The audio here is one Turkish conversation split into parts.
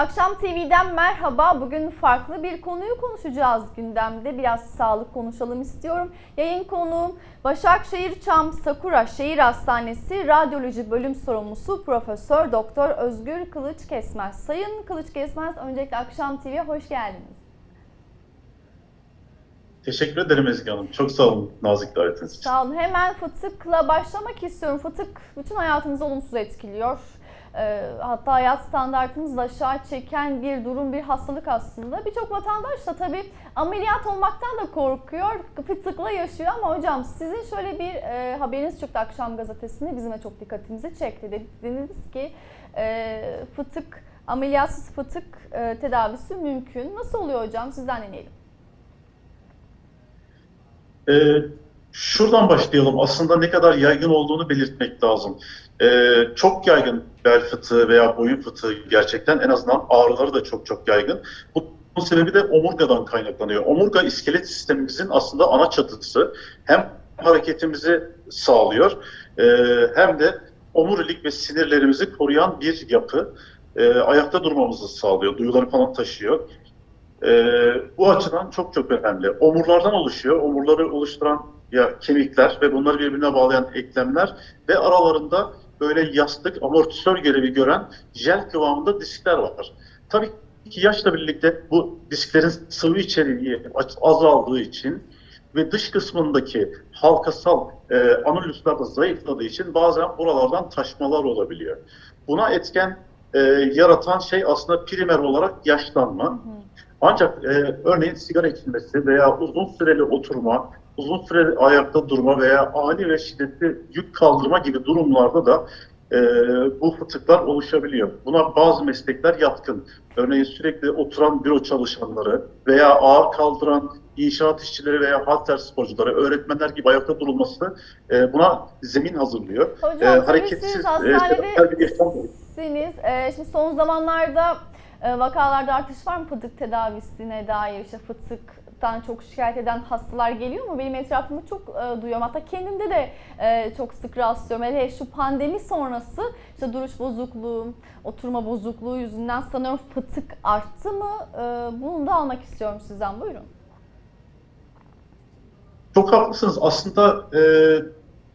Akşam TV'den merhaba. Bugün farklı bir konuyu konuşacağız gündemde. Biraz sağlık konuşalım istiyorum. Yayın konuğum Başakşehir Çam Sakura Şehir Hastanesi Radyoloji Bölüm Sorumlusu Profesör Doktor Özgür Kılıç Kesmez. Sayın Kılıç Kesmez, öncelikle Akşam TV'ye hoş geldiniz. Teşekkür ederim Ezgi Hanım. Çok sağ olun nazik davetiniz için. Sağ olun. Hemen fıtıkla başlamak istiyorum. Fıtık bütün hayatımızı olumsuz etkiliyor. Ee, hatta hayat standartımızı da aşağı çeken bir durum, bir hastalık aslında. Birçok vatandaş da tabii ameliyat olmaktan da korkuyor, fıtıkla yaşıyor ama hocam sizin şöyle bir e, haberiniz çıktı akşam gazetesinde bizim de çok dikkatimizi çekti. Dediniz ki e, fıtık, ameliyatsız fıtık e, tedavisi mümkün. Nasıl oluyor hocam? Sizden dinleyelim. Ee, şuradan başlayalım. Aslında ne kadar yaygın olduğunu belirtmek lazım. Ee, çok yaygın bel fıtığı veya boyun fıtığı gerçekten en azından ağrıları da çok çok yaygın. Bu bunun sebebi de omurgadan kaynaklanıyor. Omurga iskelet sistemimizin aslında ana çatısı. Hem hareketimizi sağlıyor e, hem de omurilik ve sinirlerimizi koruyan bir yapı. E, ayakta durmamızı sağlıyor, duyuları falan taşıyor. Ee, bu açıdan çok çok önemli. Omurlardan oluşuyor. Omurları oluşturan ya kemikler ve bunları birbirine bağlayan eklemler ve aralarında böyle yastık, amortisör görevi gören jel kıvamında diskler var. Tabii ki yaşla birlikte bu disklerin sıvı içeriği azaldığı için ve dış kısmındaki halkasal e, anüluslar da zayıfladığı için bazen buralardan taşmalar olabiliyor. Buna etken e, yaratan şey aslında primer olarak yaşlanma. Hı hı. Ancak e, örneğin sigara içilmesi veya uzun süreli oturma, uzun süreli ayakta durma veya ani ve şiddetli yük kaldırma gibi durumlarda da e, bu fıtıklar oluşabiliyor. Buna bazı meslekler yatkın. Örneğin sürekli oturan büro çalışanları veya ağır kaldıran inşaat işçileri veya halter sporcuları, öğretmenler gibi ayakta durulması e, buna zemin hazırlıyor. Hocam E, hareketsiz, siz e, hastanede sedater bir yaşam. Ee, şimdi son zamanlarda e, vakalarda artış var mı fıtık tedavisine dair? İşte fıtıktan çok şikayet eden hastalar geliyor mu? Benim etrafımda çok e, duyuyorum. Hatta kendimde de e, çok sık rastlıyorum. Hele şu pandemi sonrası işte duruş bozukluğu, oturma bozukluğu yüzünden sanıyorum fıtık arttı mı? E, bunu da almak istiyorum sizden. Buyurun. Çok haklısınız. Aslında e,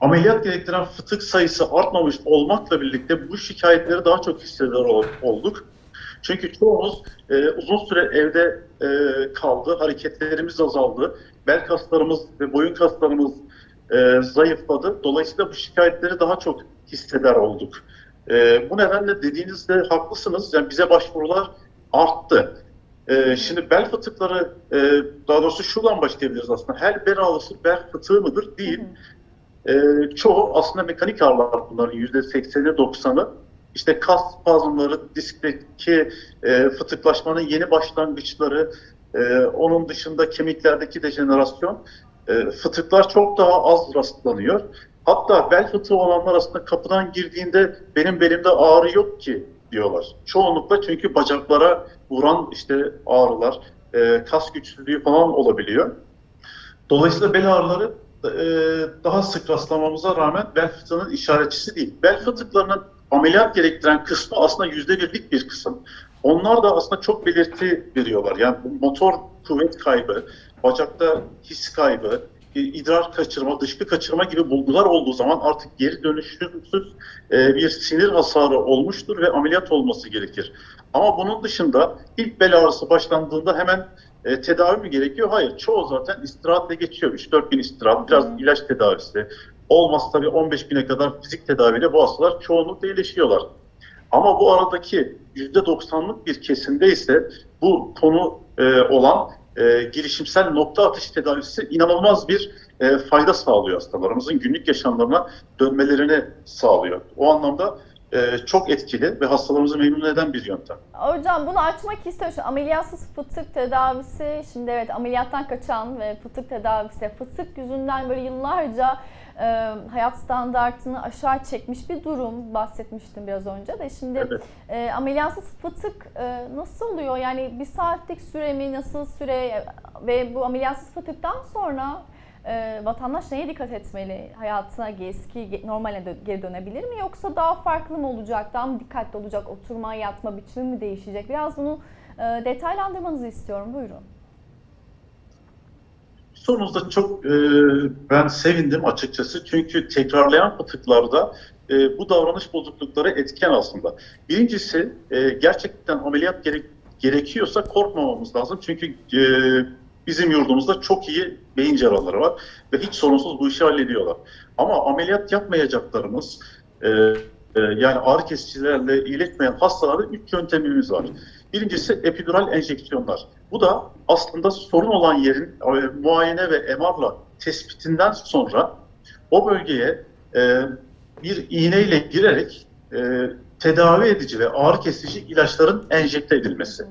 ameliyat gerektiren fıtık sayısı artmamış olmakla birlikte bu şikayetleri daha çok hisseder ol- olduk. Çünkü çoğumuz e, uzun süre evde e, kaldı, hareketlerimiz azaldı, bel kaslarımız ve boyun kaslarımız e, zayıfladı. Dolayısıyla bu şikayetleri daha çok hisseder olduk. E, bu nedenle dediğinizde haklısınız. Yani bize başvurular arttı. Ee, şimdi bel fıtıkları, e, daha doğrusu şuradan başlayabiliriz aslında. Her bel ağrısı bel fıtığı mıdır? Değil. Hı hı. Ee, çoğu aslında mekanik ağrılar bunların yüzde sekseni doksanı. İşte kas spazmları, diskteki e, fıtıklaşmanın yeni başlangıçları, e, onun dışında kemiklerdeki dejenerasyon, e, fıtıklar çok daha az rastlanıyor. Hatta bel fıtığı olanlar aslında kapıdan girdiğinde benim belimde ağrı yok ki diyorlar. Çoğunlukla çünkü bacaklara vuran işte ağrılar, e, kas güçsüzlüğü falan olabiliyor. Dolayısıyla bel ağrıları e, daha sık rastlamamıza rağmen bel fıtığının işaretçisi değil. Bel fıtıklarının ameliyat gerektiren kısmı aslında yüzde birlik bir kısım. Onlar da aslında çok belirti veriyorlar. Yani motor kuvvet kaybı, bacakta his kaybı, e, idrar kaçırma, dışkı kaçırma gibi bulgular olduğu zaman artık geri dönüşümsüz e, bir sinir hasarı olmuştur ve ameliyat olması gerekir. Ama bunun dışında ilk bel ağrısı başlandığında hemen e, tedavi mi gerekiyor? Hayır. Çoğu zaten istirahatle geçiyor. 3-4 gün istirahat, biraz ilaç tedavisi. Olmazsa tabii 15 güne kadar fizik tedaviyle bu hastalar çoğunlukla iyileşiyorlar. Ama bu aradaki %90'lık bir kesimde ise bu konu e, olan e, girişimsel nokta atış tedavisi inanılmaz bir e, fayda sağlıyor hastalarımızın günlük yaşamlarına dönmelerini sağlıyor. O anlamda e, çok etkili ve hastalarımızı memnun eden bir yöntem. Hocam bunu açmak istiyorum. Şu Ameliyatsız fıtık tedavisi, şimdi evet ameliyattan kaçan ve fıtık tedavisi, fıtık yüzünden böyle yıllarca e, hayat standartını aşağı çekmiş bir durum. Bahsetmiştim biraz önce de. Şimdi Evet. e, ameliyatsız fıtık e, nasıl oluyor? Yani bir saatlik süre mi, nasıl süre ve bu ameliyatsız fıtıktan sonra e, vatandaş neye dikkat etmeli? Hayatına eski normale dö- geri dönebilir mi? Yoksa daha farklı mı olacak? Daha mı dikkatli olacak? Oturma, yatma biçimi mi değişecek? Biraz bunu e, detaylandırmanızı istiyorum. Buyurun. Sorunuzda çok e, ben sevindim açıkçası. Çünkü tekrarlayan fıtıklarda e, bu davranış bozuklukları etken aslında. Birincisi e, gerçekten ameliyat gerek, gerekiyorsa korkmamamız lazım. Çünkü e, bizim yurdumuzda çok iyi beyin cerrahları var ve hiç sorunsuz bu işi hallediyorlar. Ama ameliyat yapmayacaklarımız e, e, yani ağrı kesicilerle iyileşmeyen hastalarda üç yöntemimiz var. Birincisi epidural enjeksiyonlar. Bu da aslında sorun olan yerin e, muayene ve MR'la tespitinden sonra o bölgeye e, bir iğneyle girerek e, tedavi edici ve ağrı kesici ilaçların enjekte edilmesi.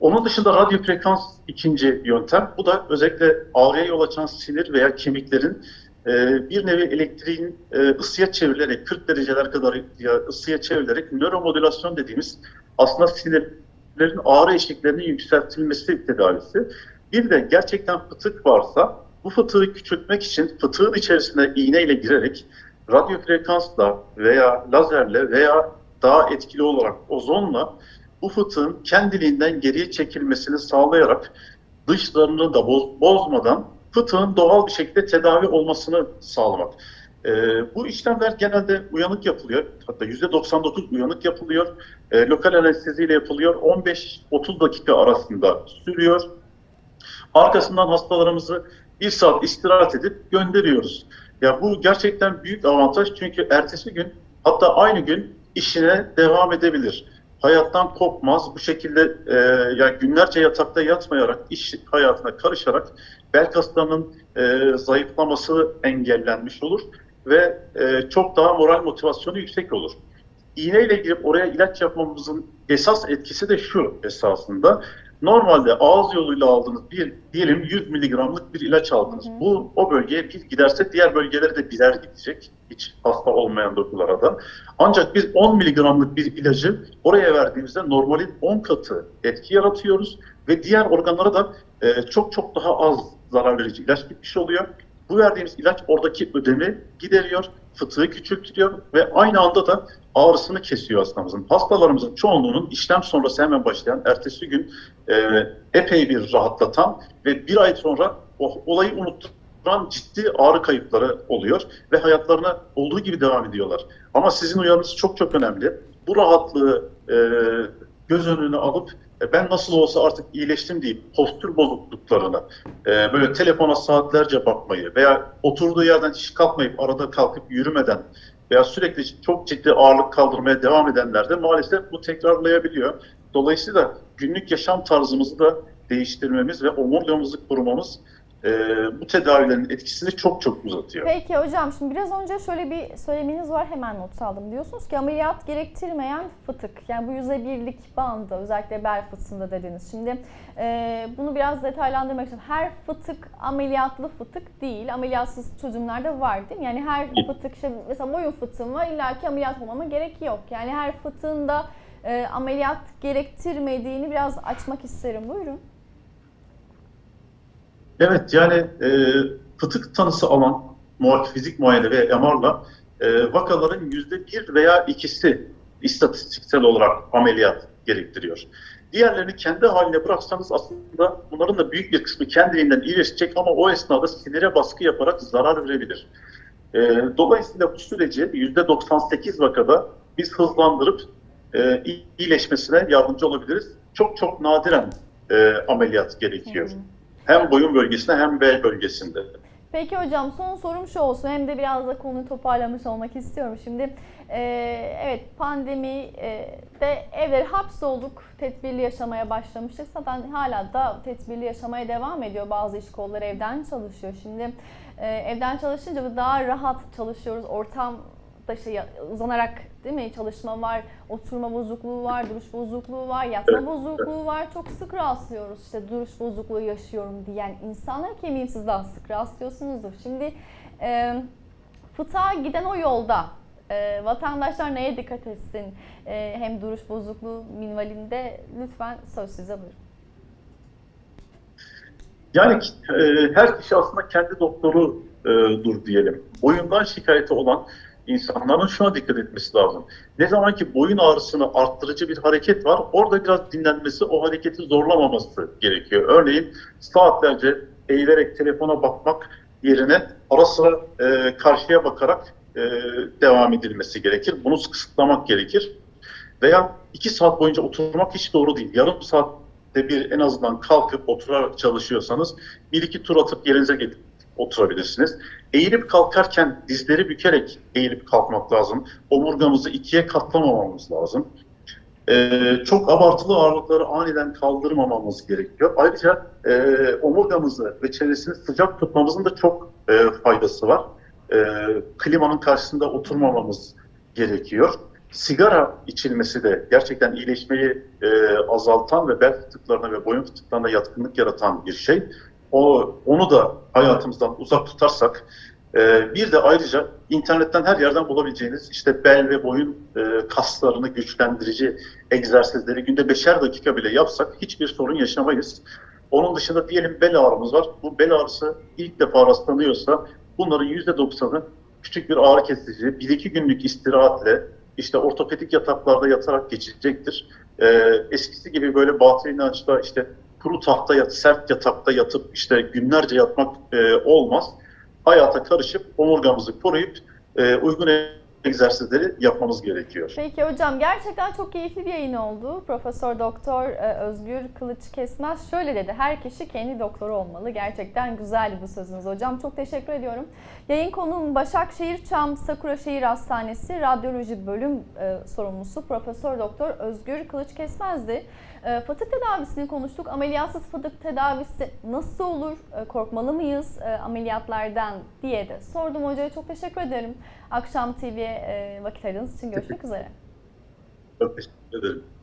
Onun dışında radyo frekans ikinci yöntem. Bu da özellikle ağrıya yol açan sinir veya kemiklerin e, bir nevi elektriğin e, ısıya çevrilerek 40 dereceler kadar ya ısıya çevrilerek nöromodülasyon dediğimiz aslında sinirlerin ağrı eşiklerinin yükseltilmesi tedavisi. Bir de gerçekten fıtık varsa bu fıtığı küçültmek için fıtığın içerisine iğneyle girerek radyo frekansla veya lazerle veya daha etkili olarak ozonla bu fıtığın kendiliğinden geriye çekilmesini sağlayarak dışlarını da boz, bozmadan fıtığın doğal bir şekilde tedavi olmasını sağlamak. Ee, bu işlemler genelde uyanık yapılıyor. Hatta %99 uyanık yapılıyor. Ee, lokal anesteziyle yapılıyor. 15-30 dakika arasında sürüyor. Arkasından hastalarımızı bir saat istirahat edip gönderiyoruz. Ya bu gerçekten büyük avantaj çünkü ertesi gün hatta aynı gün işine devam edebilir. Hayattan kopmaz. Bu şekilde e, yani günlerce yatakta yatmayarak, iş hayatına karışarak bel kaslarının e, zayıflaması engellenmiş olur ve e, çok daha moral motivasyonu yüksek olur. İğneyle girip oraya ilaç yapmamızın esas etkisi de şu esasında. Normalde ağız yoluyla aldığınız bir diyelim 100 miligramlık bir ilaç aldınız. Hı hı. Bu o bölgeye bir giderse diğer bölgelere de birer gidecek. Hiç hasta olmayan dokulara da. Ancak biz 10 miligramlık bir ilacı oraya verdiğimizde normalin 10 katı etki yaratıyoruz ve diğer organlara da e, çok çok daha az zarar verici ilaç gitmiş oluyor. Bu verdiğimiz ilaç oradaki ödemi gideriyor, fıtığı küçültüyor ve aynı anda da ağrısını kesiyor hastamızın. Hastalarımızın çoğunluğunun işlem sonrası hemen başlayan, ertesi gün e, epey bir rahatlatan ve bir ay sonra o olayı unutturan ciddi ağrı kayıpları oluyor ve hayatlarına olduğu gibi devam ediyorlar. Ama sizin uyarınız çok çok önemli. Bu rahatlığı e, göz önüne alıp e, ben nasıl olsa artık iyileştim deyip postür bozukluklarına, e, böyle telefona saatlerce bakmayı veya oturduğu yerden hiç kalkmayıp arada kalkıp yürümeden veya sürekli çok ciddi ağırlık kaldırmaya devam edenlerde maalesef bu tekrarlayabiliyor. Dolayısıyla günlük yaşam tarzımızı da değiştirmemiz ve omurgamızı korumamız e, bu tedavilerin etkisini çok çok uzatıyor. Peki hocam şimdi biraz önce şöyle bir söyleminiz var hemen not aldım. Diyorsunuz ki ameliyat gerektirmeyen fıtık. Yani bu yüzde birlik bandı özellikle bel fıtığında dediniz. Şimdi e, bunu biraz detaylandırmak için her fıtık ameliyatlı fıtık değil. Ameliyatsız çözümler de var değil mi? Yani her fıtık işte mesela boyun fıtığım var illaki ameliyat olmama gerek yok. Yani her fıtığın da e, ameliyat gerektirmediğini biraz açmak isterim. Buyurun. Evet yani e, fıtık tanısı alan fizik muayene ve MR'la e, vakaların yüzde bir veya ikisi istatistiksel olarak ameliyat gerektiriyor. Diğerlerini kendi haline bıraksanız aslında bunların da büyük bir kısmı kendiliğinden iyileşecek ama o esnada sinire baskı yaparak zarar verebilir. E, dolayısıyla bu süreci yüzde 98 vakada biz hızlandırıp e, iyileşmesine yardımcı olabiliriz. Çok çok nadiren e, ameliyat gerekiyor. Hı hı. Hem boyun bölgesinde hem bel bölgesinde. Peki hocam son sorum şu olsun. Hem de biraz da konuyu toparlamış olmak istiyorum. Şimdi e, evet pandemi e, de evleri hapsolduk. Tedbirli yaşamaya başlamıştık. Zaten hala da tedbirli yaşamaya devam ediyor. Bazı iş kolları evden çalışıyor. Şimdi e, evden çalışınca daha rahat çalışıyoruz. Ortam da şey uzanarak değil mi çalışma var, oturma bozukluğu var, duruş bozukluğu var, yatma bozukluğu var. Çok sık rastlıyoruz işte duruş bozukluğu yaşıyorum diyen insanlar ki eminim siz daha sık rastlıyorsunuzdur. Şimdi e, fıtığa giden o yolda e, vatandaşlar neye dikkat etsin? E, hem duruş bozukluğu minvalinde lütfen söz size buyurun. Yani e, her kişi aslında kendi doktorudur diyelim. Boyundan şikayeti olan insanların şuna dikkat etmesi lazım. Ne zaman ki boyun ağrısını arttırıcı bir hareket var, orada biraz dinlenmesi, o hareketi zorlamaması gerekiyor. Örneğin saatlerce eğilerek telefona bakmak yerine ara sıra e, karşıya bakarak e, devam edilmesi gerekir. Bunu kısıtlamak gerekir. Veya iki saat boyunca oturmak hiç doğru değil. Yarım saatte bir en azından kalkıp oturarak çalışıyorsanız bir iki tur atıp yerinize gelip oturabilirsiniz. Eğilip kalkarken dizleri bükerek eğilip kalkmak lazım. Omurgamızı ikiye katlamamamız lazım. Ee, çok abartılı ağırlıkları aniden kaldırmamamız gerekiyor. Ayrıca e, omurgamızı ve çevresini sıcak tutmamızın da çok e, faydası var. E, klimanın karşısında oturmamamız gerekiyor. Sigara içilmesi de gerçekten iyileşmeyi e, azaltan ve bel fıtıklarına ve boyun fıtıklarına yatkınlık yaratan bir şey. O onu da hayatımızdan uzak tutarsak, e, bir de ayrıca internetten her yerden bulabileceğiniz işte bel ve boyun e, kaslarını güçlendirici egzersizleri günde beşer dakika bile yapsak hiçbir sorun yaşamayız. Onun dışında diyelim bel ağrımız var. Bu bel ağrısı ilk defa rastlanıyorsa bunların yüzde doksanı küçük bir ağrı kesici, bir iki günlük istirahatle işte ortopedik yataklarda yatarak geçecektir. Ee, eskisi gibi böyle batı inançla işte kuru tahta yat, sert yatakta yatıp işte günlerce yatmak e, olmaz. Hayata karışıp omurgamızı koruyup e, uygun egzersizleri yapmamız gerekiyor. Peki hocam gerçekten çok keyifli bir yayın oldu. Profesör Doktor e, Özgür Kılıç Kesmez şöyle dedi. Her kişi kendi doktoru olmalı. Gerçekten güzeldi bu sözünüz hocam. Çok teşekkür ediyorum. Yayın konuğum Başakşehir Çam Sakura Şehir Hastanesi Radyoloji Bölüm e, sorumlusu Profesör Doktor Özgür Kılıç Kesmez'di. E, fıtık tedavisini konuştuk. Ameliyatsız fıtık tedavisi nasıl olur? E, korkmalı mıyız e, ameliyatlardan diye de sordum hocaya. Çok teşekkür ederim. Akşam TV'ye e, vakit ayırdığınız için görüşmek üzere. Çok teşekkür ederim.